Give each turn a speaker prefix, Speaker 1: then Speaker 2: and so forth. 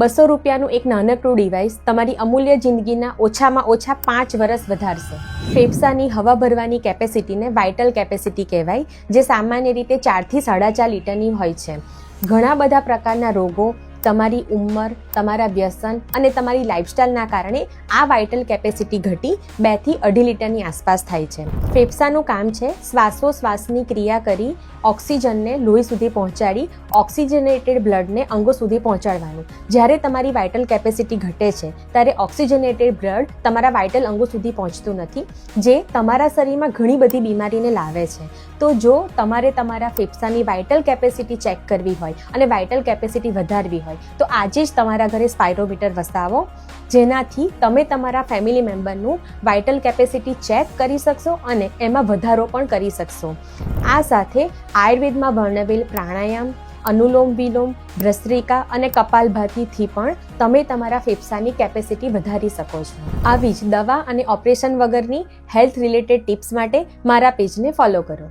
Speaker 1: બસો રૂપિયાનું એક નાનકડું ડિવાઇસ તમારી અમૂલ્ય જિંદગીના ઓછામાં ઓછા પાંચ વર્ષ વધારશે. ફેફસાની હવા ભરવાની કેપેસિટીને વાઇટલ કેપેસિટી કહેવાય, જે સામાન્ય રીતે ચારથી સાડા ચાર લીટરની હોય છે. ઘણા બધા પ્રકારના રોગો તમારી ઉંમર, તમારા વ્યસન અને તમારી લાઇફસ્ટાઇલના કારણે આ વાઇટલ કેપેસિટી ઘટી બેથી અઢી લીટરની આસપાસ થાય છે. ફેફસાનું કામ છે શ્વાસોશ્વાસની ક્રિયા કરી ઓક્સિજનને લોહી સુધી પહોંચાડી ઓક્સિજનેટેડ બ્લડને અંગો સુધી પહોંચાડવાનું. જ્યારે તમારી વાઇટલ કેપેસિટી ઘટે છે, ત્યારે ઓક્સિજનેટેડ બ્લડ તમારા વાઇટલ અંગો સુધી પહોંચતું નથી, જે તમારા શરીરમાં ઘણી બધી બીમારીને લાવે છે. તો જો તમારે તમારા ફેફસાની વાઇટલ કેપેસિટી ચેક કરવી હોય અને વાઇટલ કેપેસિટી વધારવી હોય તો આજે જ તમારા ઘરે સ્પાયરોમીટર વસાવો, જેનાથી તમે તમારા ફેમિલી મેમ્બરનું વાઇટલ કેપેસિટી ચેક કરી શકશો અને એમાં વધારો પણ કરી શકશો. આ સાથે આયુર્વેદમાં વર્ણવેલ પ્રાણાયામ, અનુલોમ વિલોમ ભ્રસ્ત્રિકા અને કપાલભાતીથી પણ તમે તમારા ફેફસાની કેપેસિટી વધારી શકો છો. આવી જ દવા અને ઓપરેશન વગરની હેલ્થ રિલેટેડ ટિપ્સ માટે મારા પેજને ફોલો કરો.